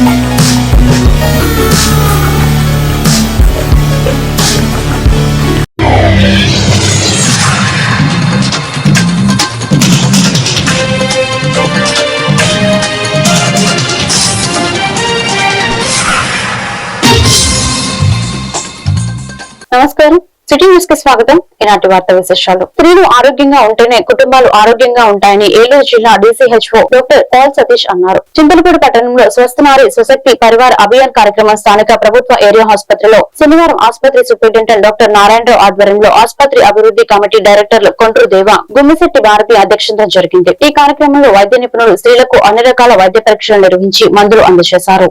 Thank city న్యూస్కి స్వాగతం. ఈనాటి వార్త విశేషాలు. స్త్రీలు ఆరోగ్యంగా ఉంటేనే కుటుంబాలు ఆరోగ్యంగా ఉంటాయని ఏలూరు జిల్లా డీసీహెచ్ఓ డాక్టర్ పాల్ సతీష్ అన్నారు. చింతలపూడి పట్టణంలో స్వస్థనారి సుశక్తి పరివార్ అభియాన్ కార్యక్రమం స్థానిక ప్రభుత్వ ఏరియా ఆసుపత్రిలో శనివారం ఆసుపత్రి సూపరింటెండెంట్ డాక్టర్ నారాయణరావు ఆధ్వర్యంలో ఆసుపత్రి అభివృద్ధి కమిటీ డైరెక్టర్లు కొండ్రు దేవ గుమ్మిశెట్టి భారతి అధ్యక్షతన జరిగింది. ఈ కార్యక్రమంలో వైద్య నిపుణులు స్త్రీలకు అన్ని రకాల వైద్య పరీక్షలు నిర్వహించి మందులు అందజేశారు.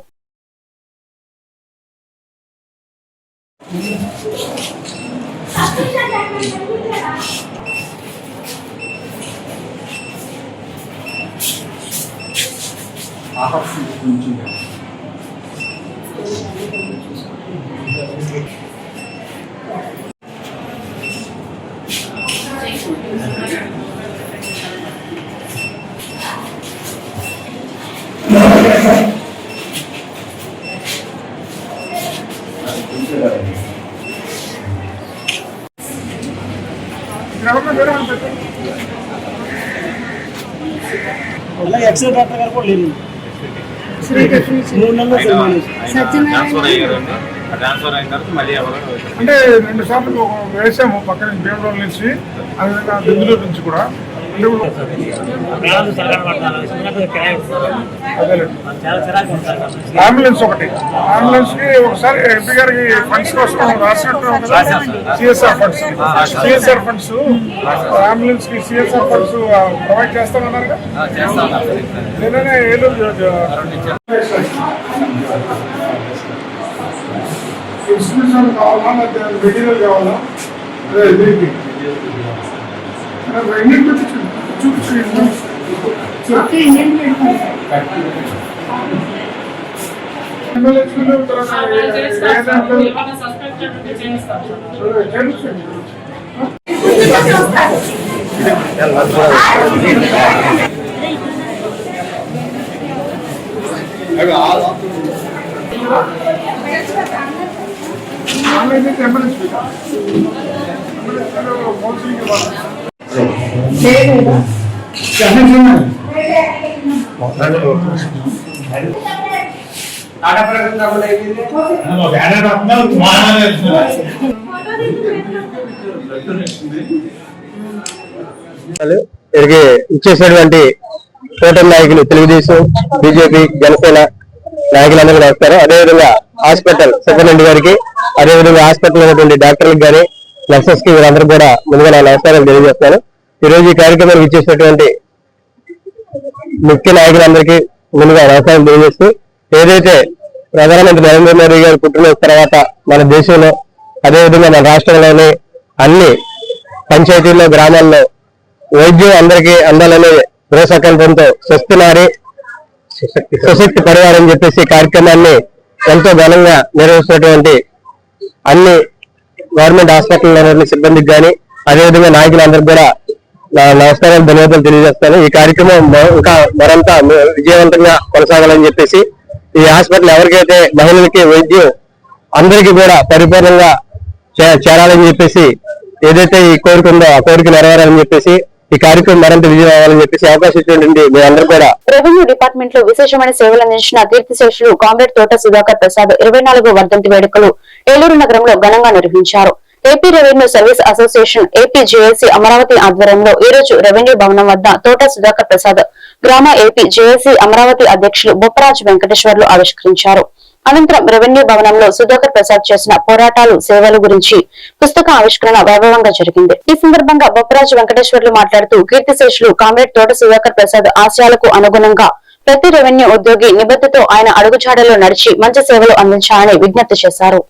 అలాగే ఎక్స్రే డాక్టర్ గారు కూడా లేదు అంటే రెండు సార్లు వేసాము పక్కన భీమవరం నుంచి అదేవిధంగా దిందులూరు నుంచి కూడా. అంబులెన్స్ ఒకటి. అంబులెన్స్కి ఒకసారి ఎంపీ గారికి ఫండ్స్ కోసం రాసినట్టు సిఎస్ఆర్ ఫండ్స్ సిఎస్ఆర్ ఫండ్స్ అంబులెన్స్కి సిఎస్ఆర్ ఫండ్స్ ప్రొవైడ్ చేస్తామన్నారు చేస్తాం. నేనే ఏలూరు ఇన్స్టిట్యూషన్ కావాలా లేకపోతే మెటీరియల్ కావాలా? అదే దీనికి రెండింటి చూపించు ఇక్కడికి ఇచ్చేసినటువంటి కూటమి నాయకులు తెలుగుదేశం బీజేపీ జనసేన నాయకులందరూ వస్తారు అదేవిధంగా హాస్పిటల్ సూపరింటెండెంట్ గారికి అదేవిధంగా హాస్పిటల్ ఉన్నటువంటి డాక్టర్లకు కానీ నర్సెస్కి వీరందరూ కూడా ముందుగా నా నమస్కారాలు తెలియజేస్తాను ఈ రోజు ఈ కార్యక్రమానికి ఇచ్చేసినటువంటి ముఖ్య నాయకులందరికీ ముందుగా నమస్కారం తెలియజేస్తూ ఏదైతే ప్రధానమంత్రి నరేంద్ర మోడీ గారు పుట్టినరోజు తర్వాత మన దేశంలో అదేవిధంగా మన రాష్ట్రంలోని అన్ని పంచాయతీల్లో గ్రామాల్లో వైద్యం అందరికీ అందాలనే దృఢ సంకల్పంతో స్వస్తినారి సుశక్తి పరివారం చెప్పేసి కార్యక్రమాన్ని ఎంతో ఘనంగా నిర్వహిస్తున్నటువంటి అన్ని గవర్నమెంట్ హాస్పిటల్ సిబ్బందికి కానీ అదేవిధంగా నాయకులందరికీ కూడా నమస్కారాలు ధన్యవాదాలు తెలియజేస్తాను. ఈ కార్యక్రమం ఇంకా మరంతా విజయవంతంగా కొనసాగాలని చెప్పేసి ఈ హాస్పిటల్ ఎవరికైతే మహిళలకి వైద్యం అందరికీ కూడా పరిపూర్ణంగా చే- చేరాలని చెప్పేసి ఏదైతే ఈ కోరిక ఉందో ఆ కోరిక నెరవేరాలని చెప్పేసి ఈ కార్యక్రమం మరింత విజయం అవ్వాలని చెప్పేసి అవకాశం ఇచ్చినటువంటి మీ అందరూ కూడా రెవెన్యూ డిపార్ట్మెంట్లో విశేషమైన సేవలు అందించిన కీర్తిశేషులు కామ్రేడ్ తోట సుధాకర్ ప్రసాద్ ఇరవై నాలుగో వర్ధంతి వేడుకలు ఏలూరు నగరంలో ఘనంగా నిర్వహించారు. AP revenue service association APJAC Amaravati ఆధ్వర్యంలో ఈ రోజు రెవెన్యూ భవనం వద్ద తోట సుధాకర్ ప్రసాద్ గ్రామ ఏపీ జేఏసీ అమరావతి అధ్యక్షులు బొప్పరాజు వెంకటేశ్వర్లు ఆవిష్కరించారు. అనంతరం రెవెన్యూ భవనంలో సుధాకర్ ప్రసాద్ చేసిన పోరాటాలు సేవలు గురించి పుస్తక ఆవిష్కరణ వైభవంగా జరిగింది. ఈ సందర్భంగా బొప్పరాజు వెంకటేశ్వర్లు మాట్లాడుతూ కీర్తిశేషులు కామ్రేడ్ తోట సుధాకర్ ప్రసాద్ ఆశయాలకు అనుగుణంగా ప్రతి రెవెన్యూ ఉద్యోగి నిబద్ధతో ఆయన అడుగుజాడలో నడిచి మంచి సేవలు అందించాలని విజ్ఞప్తి చేశారు.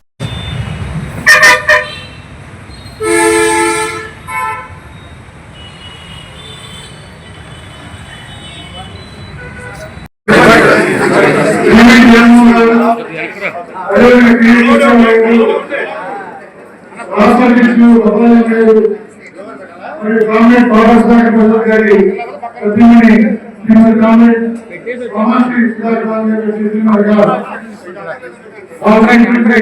మరియు కామ్రేడ్ బాబాసాహెబ్ ప్రసాద్ గారి ప్రతిమని శ్రీమతి కామ్రేడ్ రమాశ్రీ సుధాకర్ బాబు గారి ప్రతిమని గారు. కామ్రేడ్ ఇక్కడ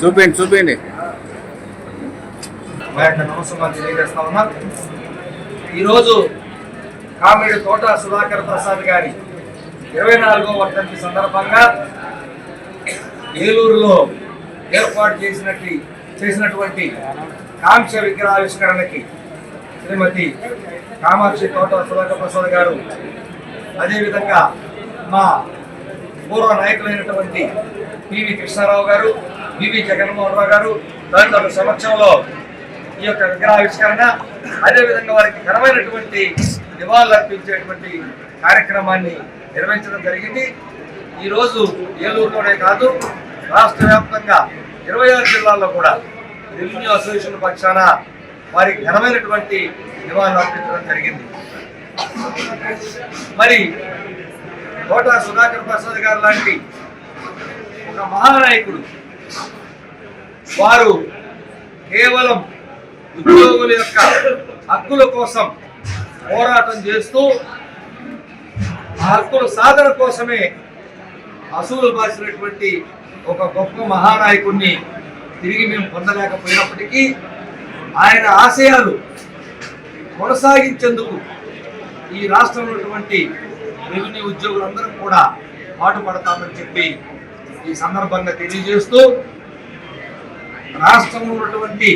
చూపించండి చూపించండి మా యొక్క నమస్కారం తెలియజేస్తా ఉన్నా ఈరోజు కామెడీ తోట సుధాకర్ ప్రసాద్ గారి ఇరవై నాలుగో వర్ధంతి సందర్భంగా ఏలూరులో ఏర్పాటు చేసినట్టు చేసినటువంటి కాంక్ష విగ్రహావిష్కరణకి శ్రీమతి కామాక్షి తోట సుధాకర్ ప్రసాద్ గారు అదేవిధంగా మా పూర్వ నాయకులైనటువంటి పివి కృష్ణారావు గారు పివి జగన్మోహన్ రావు గారు తదితరుల సమక్షంలో ఈ యొక్క విగ్రహావిష్కరణ అదేవిధంగా వారికి ఘనమైనటువంటి నివాళులు అర్పించేటువంటి కార్యక్రమాన్ని నిర్వహించడం జరిగింది. ఈరోజు ఏలూరులోనే కాదు రాష్ట్ర వ్యాప్తంగా ఇరవై ఆరు జిల్లాల్లో కూడా రెవెన్యూ అసోసియేషన్ పక్షాన వారికి ఘనమైనటువంటి నివాళులు అర్పించడం జరిగింది. మరి కోట సుధాకర్ ప్రసాద్ గారు లాంటి ఒక మహానాయకుడు వారు కేవలం ఉద్యోగుల యొక్క హక్కుల కోసం పోరాటం చేస్తూ ఆ హక్కుల సాధన కోసమే అసూలు బాసినటువంటి ఒక గొప్ప మహానాయకుడిని తిరిగి మేము పొందలేకపోయినప్పటికీ ఆయన ఆశయాలు కొనసాగించేందుకు ఈ రాష్ట్రంలో ఉన్నటువంటి రెవెన్యూ ఉద్యోగులందరం కూడా పాటుపడతామని చెప్పి ఈ సందర్భంగా తెలియజేస్తూ రాష్ట్రంలో ఉన్నటువంటి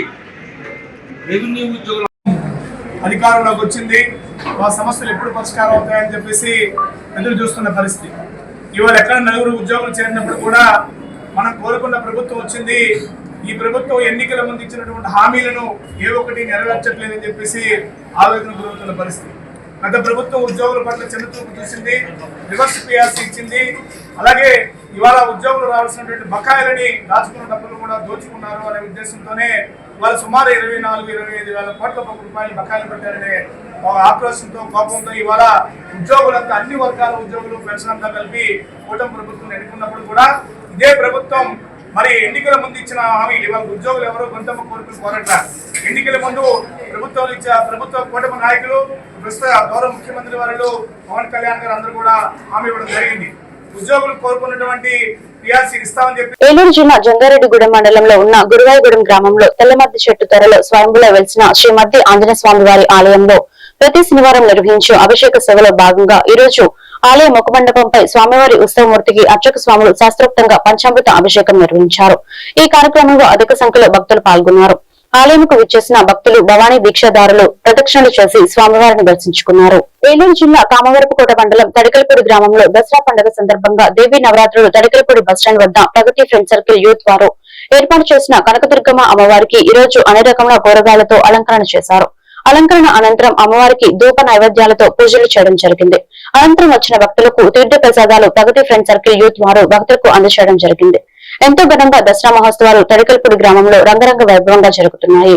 రెవెన్యూ ఉద్యోగుల అధికారంలోకి వచ్చింది. మా సమస్యలు ఎప్పుడు పరిష్కారం అవుతాయని చెప్పేసి ఎదురు చూస్తున్న పరిస్థితి. ఇవాళ ఎక్కడ నలుగురు ఉద్యోగులు చేరినప్పుడు కూడా మనం కోరుకున్న ప్రభుత్వం వచ్చింది. ఈ ప్రభుత్వం ఎన్నికల ముందు ఇచ్చినటువంటి హామీలను ఏ ఒక్కటి నెరవేర్చట్లేదని చెప్పేసి ఆవేదన గురవుతున్న పరిస్థితి. గత ప్రభుత్వం ఉద్యోగుల పట్ల చిన్నచూపు చూసింది రివర్స్ పిఆర్సీ ఇచ్చింది. అలాగే ఇవాళ ఉద్యోగులు రావాల్సినటువంటి బకాయిలని దాచుకున్న డబ్బులు కూడా దోచుకున్నారు అనే ఉద్దేశంతోనే వాళ్ళు సుమారు ఇరవై నాలుగు ఇరవై ఐదు వేల కోట్ల రూపాయలు బకాయిలు పెట్టారనే ఒక ఆక్రోశంతో కోపంతో ఇవాళ ఉద్యోగులంతా అన్ని వర్గాల ఉద్యోగులు పెన్షన్ అంతా కలిపి కూటమి ప్రభుత్వం ఎన్నుకున్నప్పుడు కూడా ఇదే ప్రభుత్వం మరి ఎన్నికల ముందు ఇచ్చిన హామీ ఇవాళ ఉద్యోగులు ఎవరో గొంతమ్మ కోరుకుని కోరట్ల ఎన్నికల ముందు ప్రభుత్వం ఇచ్చే ప్రభుత్వ కూటమి నాయకులు ప్రస్తుత గౌరవ ముఖ్యమంత్రి వారు పవన్ కళ్యాణ్ గారు అందరూ కూడా హామీ ఇవ్వడం జరిగింది. ఉద్యోగులు కోరుకున్నటువంటి ఏలూరు జిల్లా జంగారెడ్డిగూడెం మండలంలో ఉన్న గురువాయగూడెం గ్రామంలో తెల్లమద్ది చెట్టు తెరలో స్వయంభులో వెలిసిన శ్రీ మద్ది ఆంజనేయ స్వామి వారి ఆలయంలో ప్రతి శనివారం నిర్వహించే అభిషేక సేవలో భాగంగా ఈ రోజు ఆలయ ముఖమండపంపై స్వామివారి ఉత్సవమూర్తికి అర్చక స్వాములు శాస్త్రోక్తంగా పంచామృత అభిషేకం నిర్వహించారు. ఈ కార్యక్రమంలో అధిక సంఖ్యలో భక్తులు పాల్గొన్నారు. ఆలయంకు విచ్చేసిన భక్తులు భవానీ దీక్షదారులు ప్రదక్షిణలు చేసి స్వామివారిని దర్శించుకున్నారు. ఏలూరు జిల్లా కామవరపుకోట మండలం తడికలపూడి గ్రామంలో దసరా పండుగ సందర్భంగా దేవీ నవరాత్రులు తడికలపూడి బస్టాండ్ వద్ద ప్రగతి ఫ్రెండ్ సర్కిల్ యూత్ వారు ఏర్పాటు చేసిన కనకదుర్గమ్మ అమ్మవారికి ఈ రోజు అన్ని రకముల కూరగాయలతో అలంకరణ చేశారు. అలంకరణ అనంతరం అమ్మవారికి ధూప నైవేద్యాలతో పూజలు చేయడం జరిగింది. అనంతరం వచ్చిన భక్తులకు తీర్థ ప్రసాదాలు ప్రగతి ఫ్రెండ్ సర్కిల్ యూత్ వారు భక్తులకు అందజేయడం జరిగింది. ఎంతో ఘనంగా దసరా మహోత్సవాలు తడికల్పూడి గ్రామంలో రంగరంగ వైభవంగా జరుగుతున్నాయి.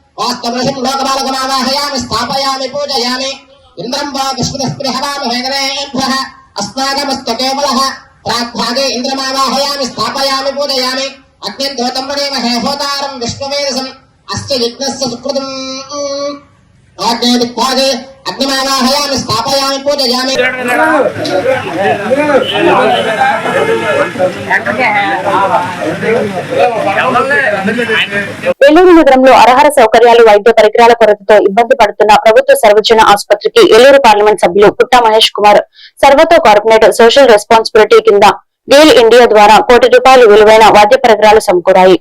వాస్తవృషం లోకబాలకమావాహయామి స్థాపయామి పూజయామి. ఇంద్రం వా విష్ణుస్పృహరామి వేగరేభ్య అస్మాకమస్తు కేవలः ప్రాగ్భాగే ఇంద్రమావాహయామి స్థాపయామి పూజయామి. అగ్నిం దోతం వృణీమహే హోతారం విష్ణువేదసం. అస్య యజ్ఞస్య సుకృతం. ఆగ్నే దిక్పాదే అగ్నిమావాహయామి స్థాపయామి పూజయామి. ఏలూరు నగరంలో అర్హర సౌకర్యాలు వైద్య పరికరాల కొరతతో ఇబ్బంది పడుతున్న ప్రభుత్వ సర్వజన ఆసుపత్రికి ఏలూరు పార్లమెంట్ సభ్యులు పుట్టా మహేష్ కుమార్ సర్వతో కార్పొరేట్ సోషల్ రెస్పాన్సిబిలిటీ కింద గేల్ ఇండియా ద్వారా కోటి రూపాయలు విలువైన వాద్య పరికరాలు సమకూరాయి.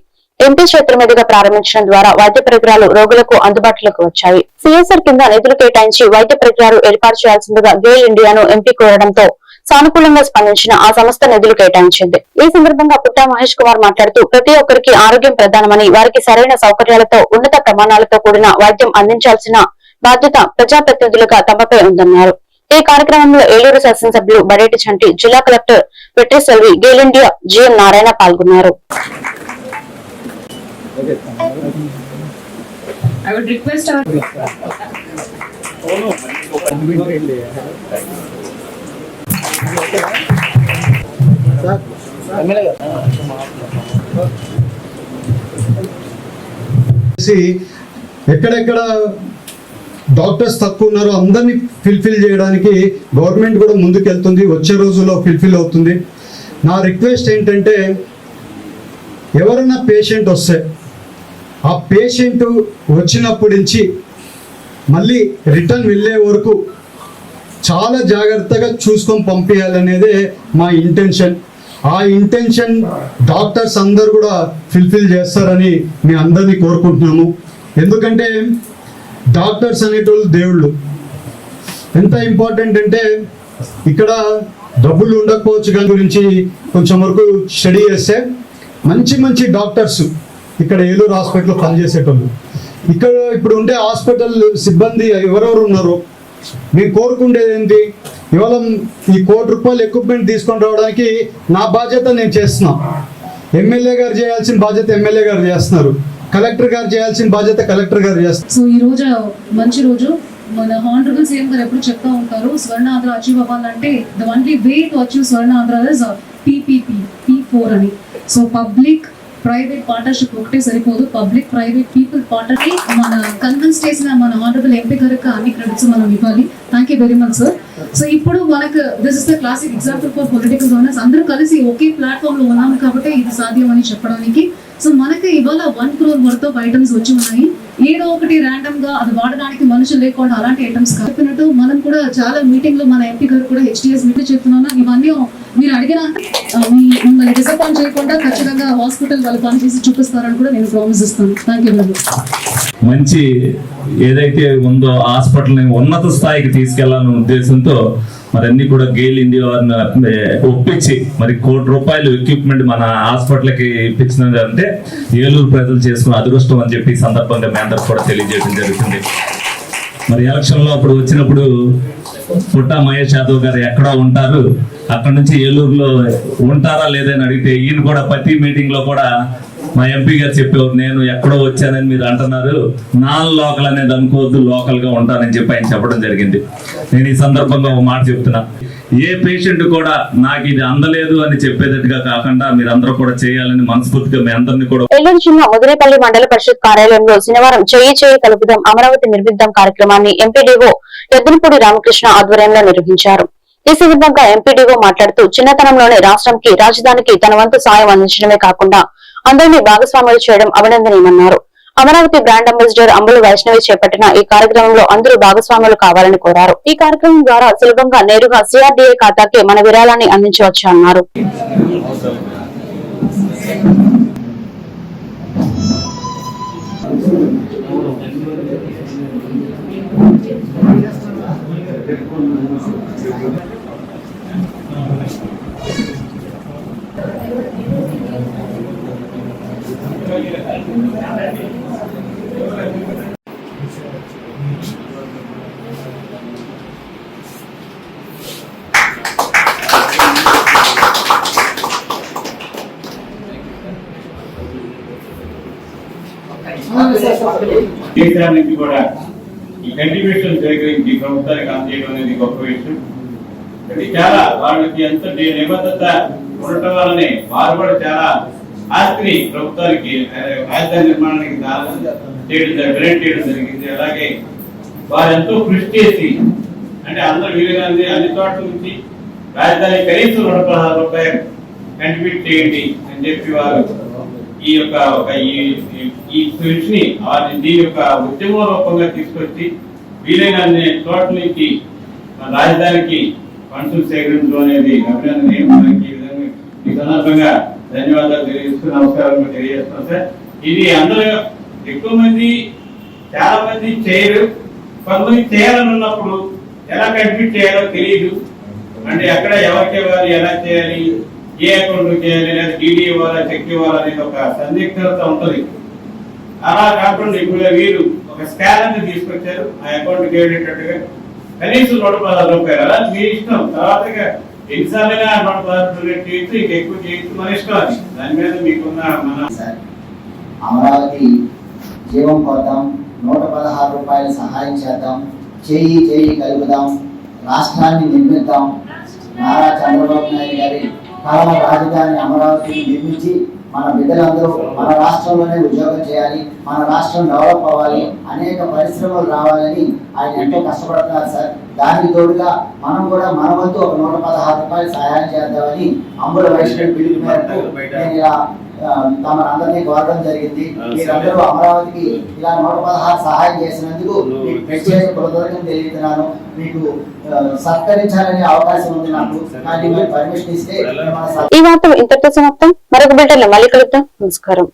ఎంపీ చేతుల మీదుగా ప్రారంభించడం ద్వారా వైద్య పరికరాలు రోగులకు అందుబాటులోకి వచ్చాయి. సిఎస్ఆర్ కింద నిధులు కేటాయించి వైద్య పరికరాలు ఏర్పాటు చేయాల్సిందిగా గేల్ ఇండియాను ఎంపీ కోరడంతో సానుకూలంగా స్పందించిన ఆ సంస్థ నిధులు కేటాయించింది. ఈ సందర్భంగా పుట్టా మహేష్ కుమార్ మాట్లాడుతూ ప్రతి ఒక్కరికి ఆరోగ్యం ప్రధానమని వారికి సరైన సౌకర్యాలతో ఉన్నత ప్రమాణాలతో కూడిన వైద్యం అందించాల్సిన బాధ్యత ప్రజాప్రతినిధులుగా తమపై ఉందన్నారు. ఈ కార్యక్రమంలో ఏలూరు శాసనసభ్యులు బడేటి చంటి జిల్లా collector Vetri Selvi GAIL India GM Narayana పాల్గొన్నారు. I would request our ఎక్కడెక్కడ డాక్టర్స్ తక్కువ ఉన్నారో అందరినీ ఫిల్ఫిల్ చేయడానికి గవర్నమెంట్ కూడా ముందుకెళ్తుంది. వచ్చే రోజుల్లో ఫిల్ఫిల్ అవుతుంది. నా రిక్వెస్ట్ ఏంటంటే ఎవరైనా పేషెంట్ వస్తే ఆ పేషెంట్ వచ్చినప్పటి నుంచి మళ్ళీ రిటర్న్ వెళ్ళే వరకు చాలా జాగ్రత్తగా చూసుకొని పంపించాలనేదే మా ఇంటెన్షన్. ఆ ఇంటెన్షన్ డాక్టర్స్ అందరు కూడా ఫిల్ఫిల్ చేస్తారని మీ అందరినీ కోరుకుంటున్నాము. ఎందుకంటే డాక్టర్స్ అనేటోళ్ళు దేవుళ్ళు. ఎంత ఇంపార్టెంట్ అంటే ఇక్కడ డబ్బులు ఉండకపోవచ్చు దాని గురించి కొంచెం వరకు స్టడీ చేస్తే మంచి మంచి డాక్టర్స్ ఇక్కడ ఏలూరు హాస్పిటల్లో పనిచేసేటోళ్ళు. ఇక్కడ ఇప్పుడు ఉండే హాస్పిటల్ సిబ్బంది ఎవరెవరు ఉన్నారు? మేము కోరుకుండేది ఏంటి? ఇవాళ ఈ కోటి రూపాయలు ఎక్విప్మెంట్ తీసుకొని రావడానికి నా బాధ్యత నేను చేస్తున్నా. ఎమ్మెల్యే గారు చేయాల్సిన బాధ్యత ఎమ్మెల్యే గారు చేస్తున్నారు. కలెక్టర్ గారు చేయాల్సిన బాధ్యత కలెక్టర్ గారు చేస్తారు సో ఈ రోజు మంచి రోజు. మన హానరబుల్ సీఎం గారు ఎప్పుడు చెప్తా ఉంటారు స్వర్ణాంధ్ర అచీవ్ అవ్వాలంటే the only way to achieve Swarnandhra is PPP P four అని. సో పబ్లిక్ ప్రైవేట్ పార్ట్నర్షిప్ ఒకటే సరిపోదు. పబ్లిక్ ప్రైవేట్ పీపుల్ పార్ట్నర్షిప్ మన కన్విన్స్ చేసిన మన ఆనరబుల్ ఎంపీ గారికి అన్ని క్రెడిట్స్ మనం ఇవ్వాలి. Thank you very much sir so ఇప్పుడు మనకు this is the classic example for political governance అందరూ కలిసి ఒకే ప్లాట్ఫామ్లో ఉన్నాము కాబట్టి ఇది సాధ్యం అని చెప్పడానికి సో మనకి ఇవాళ one crore worth of items వచ్చి ఉన్నాయి. ఏదో ఒకటి ర్యాండమ్గా అది వాడడానికి మనుషులు లేకుండా అలాంటి ఐటమ్స్ చెప్పినట్టు మనం కూడా చాలా మీటింగ్లో మన ఎంపీ గారు కూడా హెచ్డిఎస్ మీటింగ్ చెప్తున్నాను ఇవన్నీ మీరు అడిగిన మీ మిమ్మల్ని డిసప్పాయింట్ చేయకుండా ఖచ్చితంగా హాస్పిటల్ వాళ్ళు పని చేసి చూపిస్తారని కూడా నేను ప్రామిస్ ఇస్తాను. థ్యాంక్ యూ మంచి ఏదైతే ఉందో హాస్పిటల్ని ఉన్నత స్థాయికి తీసుకెళ్ళాలనే ఉద్దేశంతో మరి అన్ని కూడా గేల్ ఇండియా వారిని ఒప్పించి మరి కోటి రూపాయలు ఎక్విప్మెంట్ మన హాస్పిటల్కి ఇప్పించినది అంటే ఏలూరు ప్రజలు చేసుకున్న అదృష్టం అని చెప్పి సందర్భంగా మీ అందరికి కూడా తెలియజేయడం జరుగుతుంది. మరి ఎలక్షన్లో అప్పుడు వచ్చినప్పుడు పుట్టా మహేష్ యాదవ్ గారు ఎక్కడ ఉంటారు. అక్కడ నుంచి ఏలూరులో ఉంటారా లేదని అడిగితే ఈయన కూడా ప్రతి మీటింగ్లో కూడా మా ఎంపీ గారు చెప్పేవారు నేను ఎక్కడో వచ్చానని మీరు అంటున్నారు. నాన్ లోకల్ అనేది అనుకోవద్దు లోకల్గా ఉంటానని చెప్పి ఆయన చెప్పడం జరిగింది. నేను ఈ సందర్భంగా ఒక మాట చెప్తున్నా. ఏ పేషెంట్ కూడా నాకు ఇది అందలేదు అని చెప్పేటట్టుగా కాకుండా మీరందరూ కూడా చేయాలని మనస్ఫూర్తిగా మీ అందరినీ కూడా ఏలూరు జిల్లా ముదిరేపల్లి మండల పరిషత్ కార్యాలయంలో శనివారం చేయి చేయి కలుపుదాం అమరావతి నిర్మిద్దాం కార్యక్రమాన్ని ఎంపీడీఓ ఎద్దనపూడి రామకృష్ణ ఆధ్వర్యంలో నిర్వహించారు. ఈ సందర్భంగా ఎంపీడీఓ మాట్లాడుతూ చిన్నతనంలోనే రాష్ట్రంకి రాజధానికి తన వంతు సాయం అందించడమే కాకుండా అందరినీ భాగస్వాములు చేయడం అభినందనీయమన్నారు. అమరావతి బ్రాండ్ అంబాసిడర్ అంబులు వైష్ణవి చేపట్టిన ఈ కార్యక్రమంలో అందరూ భాగస్వాములు కావాలని కోరారు. ఈ కార్యక్రమం ద్వారా సులభంగా నేరుగా సిఆర్డీఏ ఖాతాకి మన విరాళాన్ని అందించవచ్చు అన్నారు. కేసీఆర్ నుంచి కూడా ఈ కంట్రిబ్యూషన్ సేకరించి ప్రభుత్వానికి అందజేయడం అనేది గొప్ప విషయం. ఇది చాలా వాళ్ళకి ఎంత నిబద్ధత ఉండటం వల్లనే వారు కూడా చాలా ఆస్తిని ప్రభుత్వానికి రాజధాని నిర్మాణానికి దానం చేయడం జరి- చేయడం జరిగింది. అలాగే వారు ఎంతో కృషి చేసి అంటే అందరూ వీలుగానే అన్ని చోట్ల నుంచి రాజధాని కనీసం రెండు పదహారు రూపాయలు కంట్రిబ్యూట్ చేయండి అని చెప్పి వారు ఈ యొక్క ఒక ఈ ఈ- ని దీని యొక్క ఉద్యమ రూపంగా తీసుకొచ్చి వీలైన చోట నుంచి రాజధానికి ఫండ్స్ సేకరించడం అనేది అభినందనీయం. మనకి ఈ విధంగా ఈ సందర్భంగా ధన్యవాదాలు తెలియజేస్తూ నమస్కారం తెలియజేస్తున్నాం సార్. ఇది అందరూ ఎక్కువ మంది చాలా మంది చేయరు. కొంతమంది చేయాలని ఉన్నప్పుడు ఎలా కంట్రిబ్యూట్ చేయాలో తెలియదు అంటే ఎక్కడ ఎవరికి ఇవ్వాలి ఎలా చేయాలి ఏ అకౌంట్ చేయాలి లేదా డీడీ ఇవ్వాలా చెక్ ఇవ్వాలా అనేది ఒక సందిగ్ధత ఉంటుంది. అలా కాకుండా ఇప్పుడు వీరు ఒక స్కానర్ తీసుకొచ్చారు. ఆ అకౌంట్ వెళ్ళేటట్టుగా కనీసం నూట పదహారు రూపాయలు. అలా మీ ఇష్టం. తర్వాత ఎన్నిసార్లుగా నూట పదహారు చేయొచ్చు ఇంకా ఎక్కువ చేయొచ్చు మన ఇష్టం అది. దాని మీద మీకున్న మన అమరావతి జీవం పోతాం నూట పదహారు రూపాయలు సహాయం చేద్దాం చేయి చేయి కలుగుదాం రాష్ట్రాన్ని నిర్మిద్దాం. నారా చంద్రబాబు నాయుడు గారి కళల రాజధాని అమరావతిని నిర్మించి మన బిడ్డలందరూ మన రాష్ట్రంలోనే ఉద్యోగం చేయాలి మన రాష్ట్రం డెవలప్ అవ్వాలి అనేక పరిశ్రమలు రావాలని ఆయన ఎంతో కష్టపడుతున్నారు సార్. దానికి తోడుగా మనం కూడా మన వంతు ఒక నూట పదహారు రూపాయలు సహాయం చేద్దామని అంబుల వైష్ణవి పిలుపు మేరకు నేను ఇలా తమరందరినీ కోరడం జరిగింది. మీరందరూ అమరావతికి ఇలా నూట పదహారు సహాయం చేసినందుకు ప్రత్యేక కృతజ్ఞతలు తెలియజేస్తున్నాను. సత్కరించాలనే అవకాశం ఉంది నాకు. కానీ మీరు పర్మిషన్ ఇస్తే మన ఈ వార్త ఇంతటితో సమాప్తం. మరొక బిల్డర్లో మళ్ళీ కలుద్దాం. నమస్కారం.